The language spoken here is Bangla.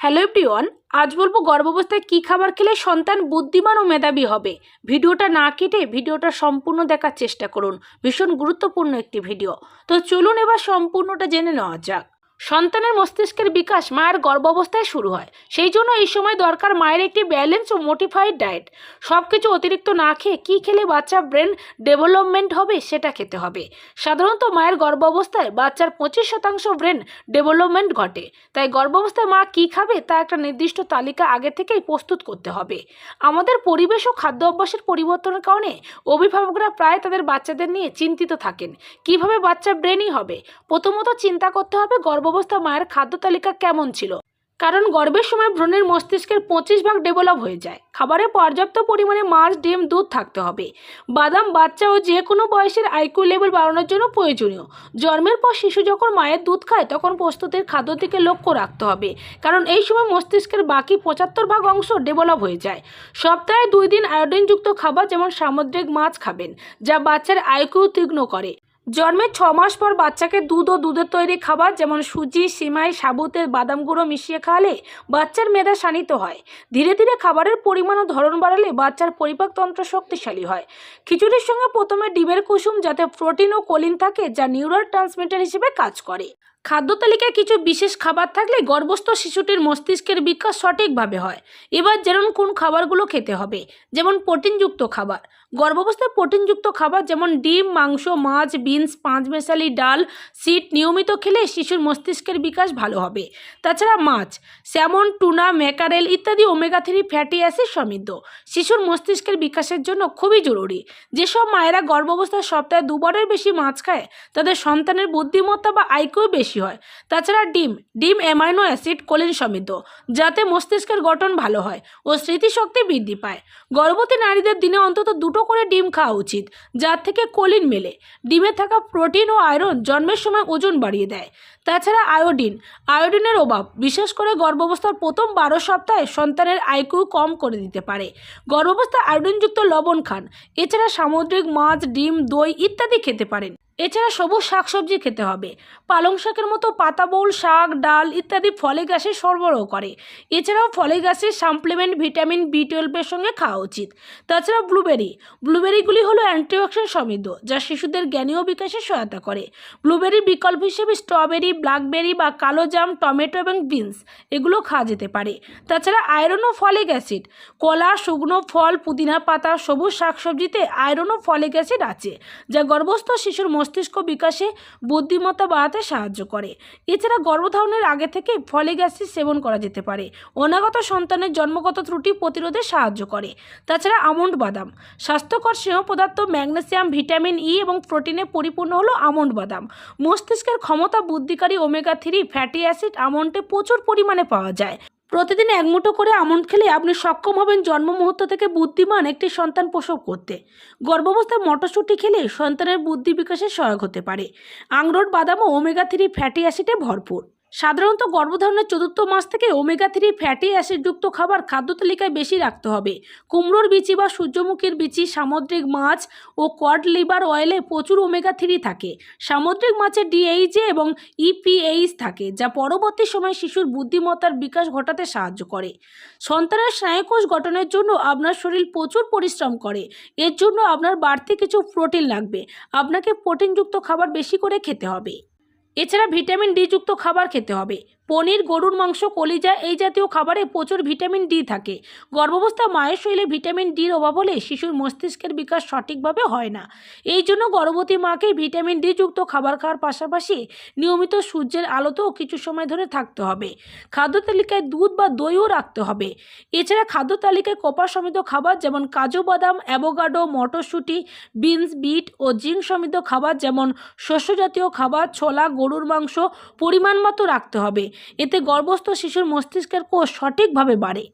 হ্যালো প্রিয়ন আজ বলব গর্ভাবস্থায় কী খাবার খেলে সন্তান বুদ্ধিমান ও মেধাবী হবে। ভিডিওটা না কেটে ভিডিওটা সম্পূর্ণ দেখার চেষ্টা করুন। ভীষণ গুরুত্বপূর্ণ একটি ভিডিও। তো চলুন এবার সম্পূর্ণটা জেনে নেওয়া যাক। সন্তানের মস্তিষ্কের বিকাশ মায়ের গর্ভাবস্থায় শুরু হয়। সেই জন্য এই সময় দরকার মায়ের একটি ব্যালেন্স ও মোটিফাইড ডায়েট সব কিছু অতিরিক্ত না খেয়ে কী খেলে বাচ্চা ব্রেন ডেভেলপমেন্ট হবে সেটা খেতে হবে। সাধারণত মায়ের গর্ভাবস্থায় বাচ্চার পঁচিশ শতাংশ ব্রেন ডেভেলপমেন্ট ঘটে। তাই গর্ভাবস্থায় মা কী খাবে তা একটা নির্দিষ্ট তালিকা আগে থেকেই প্রস্তুত করতে হবে। আমাদের পরিবেশ ও খাদ্য অভ্যাসের পরিবর্তনের কারণে অভিভাবকরা প্রায় তাদের বাচ্চাদের নিয়ে চিন্তিত থাকেন। কীভাবে বাচ্চা ব্রেনই হবে? প্রথমত চিন্তা করতে হবে গর্ভাবস্থা মায়ের খাদ্য তালিকা কেমন ছিল? কারণ গর্ভের সময় ভ্রূণের মস্তিষ্কের পঁচিশ ভাগ ডেভেলপ হয়ে যায়। খাবারে পর্যাপ্ত পরিমাণে মাছ, ডিম, দুধ থাকতে হবে। বাদাম, বাচ্চা ও যে কোনো বয়সের আইকিউ লেভেল বাড়ানোর জন্য প্রয়োজনীয়। জন্মের পর শিশু যখন মায়ের দুধ খায়, তখন প্রস্তুতির খাদ্য দিকে লক্ষ্য রাখতে হবে। কারণ এই সময় মস্তিষ্কের বাকি পঁচাত্তর ভাগ অংশ ডেভেলপ হয়ে যায়। সপ্তাহে দুই দিন আয়োডিনযুক্ত খাবার যেমন সামুদ্রিক মাছ খাবেন, যা বাচ্চার আইকিউ তীক্ষ্ণ করে। জন্মের ছ মাস পর বাচ্চাকে দুধ ও দুধের তৈরি খাবার যেমন সুজি, সিমাই, সাবুতের বাদাম গুঁড়ো মিশিয়ে খাওয়ালে বাচ্চার মেধা শানিত হয়। ধীরে ধীরে খাবারের পরিমাণ ও ধরন বাড়ালে বাচ্চার পরিপাকতন্ত্র শক্তিশালী হয়। খিচুড়ির সঙ্গে প্রথমে ডিমের কুসুম যাতে প্রোটিন ও কলিন থাকে যা নিউরাল ট্রান্সমিটার হিসেবে কাজ করে। খাদ্য তালিকায় কিছু বিশেষ খাবার থাকলে গর্ভস্থ শিশুটির মস্তিষ্কের বিকাশ সঠিকভাবে হয়। এবার যেমন কোন খাবারগুলো খেতে হবে, যেমন প্রোটিনযুক্ত খাবার। গর্ভাবস্থায় প্রোটিনযুক্ত খাবার যেমন ডিম, মাংস, মাছ, বিনস পাঁচমেশালি ডাল সিট নিয়মিত খেলে শিশুর মস্তিষ্কের বিকাশ ভালো হবে। তাছাড়া মাছ, স্যামন, টুনা, ম্যাকারেল ইত্যাদি ওমেগা থ্রি ফ্যাটি অ্যাসিড সমৃদ্ধ। শিশুর মস্তিষ্কের বিকাশের জন্য খুবই জরুরি। যেসব মায়েরা গর্ভাবস্থায় সপ্তাহে দুবারের বেশি মাছ খায়, তাদের সন্তানের বুদ্ধিমত্তা বা আইকিউ বেশি। হয়। তাছাড়া ডিম ডিম, অ্যামাইনো অ্যাসিড, কোলিন সমৃদ্ধ, যাতে মস্তিষ্কের গঠন ভালো হয় ও স্মৃতিশক্তি বৃদ্ধি পায়। গর্ভবতী নারীদের দিনে অন্তত দুটো করে ডিম খাওয়া উচিত, যার থেকে কোলিন মেলে। ডিমে থাকা প্রোটিন ও আয়রন জন্মের সময় ওজন বাড়িয়ে দেয়। তাছাড়া আয়োডিন, আয়োডিনের অভাব, বিশেষ করে গর্ভাবস্থার প্রথম বারো সপ্তাহে সন্তানের আইকিউ কম করে দিতে পারে। গর্ভাবস্থায় আয়োডিনযুক্ত লবণ খান, এছাড়া সামুদ্রিক মাছ, ডিম, দই ইত্যাদি খেতে পারেন। এছাড়া সবুজ শাকসবজি খেতে হবে। পালং শাকের মতো পাতাবউল শাক, ডাল ইত্যাদি ফলে অ্যাসিড সরবরাহ করে। এছাড়াও ফলে অ্যাসিড সাপ্লিমেন্ট, ভিটামিন বি টুয়েলভের সঙ্গে খাওয়া উচিত। তাছাড়া ব্লুবেরি। ব্লুবেরিগুলি হলো অ্যান্টিঅক্সিডেন্ট সমৃদ্ধ, যা শিশুদের জ্ঞানীয় বিকাশে সহায়তা করে। ব্লুবেরির বিকল্প হিসেবে স্ট্রবেরি, ব্ল্যাকবেরি বা কালো জাম, টমেটো এবং বিনস এগুলো খাওয়া যেতে পারে। তাছাড়া আয়রন ও ফলিক অ্যাসিড। কলা, শুকনো ফল, পুদিনা পাতা, সবুজ শাকসবজিতে আয়রন ও ফলিক অ্যাসিড আছে, যা গর্ভস্থ শিশুর মস্তিষ্ক বিকাশে বুদ্ধিমত্তা বাড়াতে সাহায্য করে। এছাড়া গর্ভধারণের আগে থেকে ফলিক অ্যাসিড সেবন করা যেতে পারে। অনাগত সন্তানের জন্মগত ত্রুটি প্রতিরোধে সাহায্য করে। তাছাড়া আমন্ড বাদাম। স্বাস্থ্যকর স্নেহ পদার্থ, ম্যাগনেসিয়াম, ভিটামিন ই এবং প্রোটিনে পরিপূর্ণ হলো আমন্ড বাদাম। মস্তিষ্কের ক্ষমতা বুদ্ধিকারী ওমেগা থ্রি ফ্যাটি অ্যাসিড আমন্ডে প্রচুর পরিমাণে পাওয়া যায়। প্রতিদিন এক মুঠো করে আমন খেলে আপনি সক্ষম হবেন জন্ম মুহূর্ত থেকে বুদ্ধিমান একটি সন্তান প্রসব করতে। গর্ভাবস্থায় মটরশুঁটি খেলে সন্তানের বুদ্ধি বিকাশে সহায়ক হতে পারে। আংরোট ও ওমেগা থ্রি ফ্যাটি অ্যাসিডে ভরপুর। সাধারণত গর্ভধারণের চতুর্থ মাস থেকে ওমেগা থ্রি ফ্যাটি অ্যাসিডযুক্ত খাবার খাদ্য তালিকায় বেশি রাখতে হবে। কুমড়োর বিচি বা সূর্যমুখীর বিচি, সামুদ্রিক মাছ ও কড লিভার অয়েলে প্রচুর ওমেগা থ্রি থাকে। সামুদ্রিক মাছে ডিএইচএ এবং ইপিএইচ থাকে, যা পরবর্তী সময়ে শিশুর বুদ্ধিমত্তার বিকাশ ঘটাতে সাহায্য করে। সন্তানের স্নায়ুকোষ গঠনের জন্য আপনার শরীর প্রচুর পরিশ্রম করে। এর জন্য আপনার বাড়তি কিছু প্রোটিন লাগবে। আপনাকে প্রোটিনযুক্ত খাবার বেশি করে খেতে হবে। এছাড়া ভিটামিন ডি যুক্ত খাবার খেতে হবে। পনির, গরুর মাংস, কলিজা এই জাতীয় খাবারে প্রচুর ভিটামিন ডি থাকে। গর্ভাবস্থা মায়ের শরীরে ভিটামিন ডির অভাব হলে শিশুর মস্তিষ্কের বিকাশ সঠিকভাবে হয় না। এই জন্য গর্ভবতী মাকে ভিটামিন ডি যুক্ত খাবার খাওয়ার পাশাপাশি নিয়মিত সূর্যের আলোতেও কিছু সময় ধরে থাকতে হবে। খাদ্য তালিকায় দুধ বা দইও রাখতে হবে। এছাড়া খাদ্য তালিকায় কপার সমৃদ্ধ খাবার যেমন কাজু বাদাম, অ্যাভোকাডো, মটরশুঁটি, বিনস, বিট ও জিঙ্ক সমৃদ্ধ খাবার যেমন শস্যজাতীয় খাবার, ছোলা, গরুর মাংস পরিমাণ মতো রাখতে হবে। এতে গর্ভস্থ শিশুর মস্তিষ্কের কোষ সঠিকভাবে বাড়ে।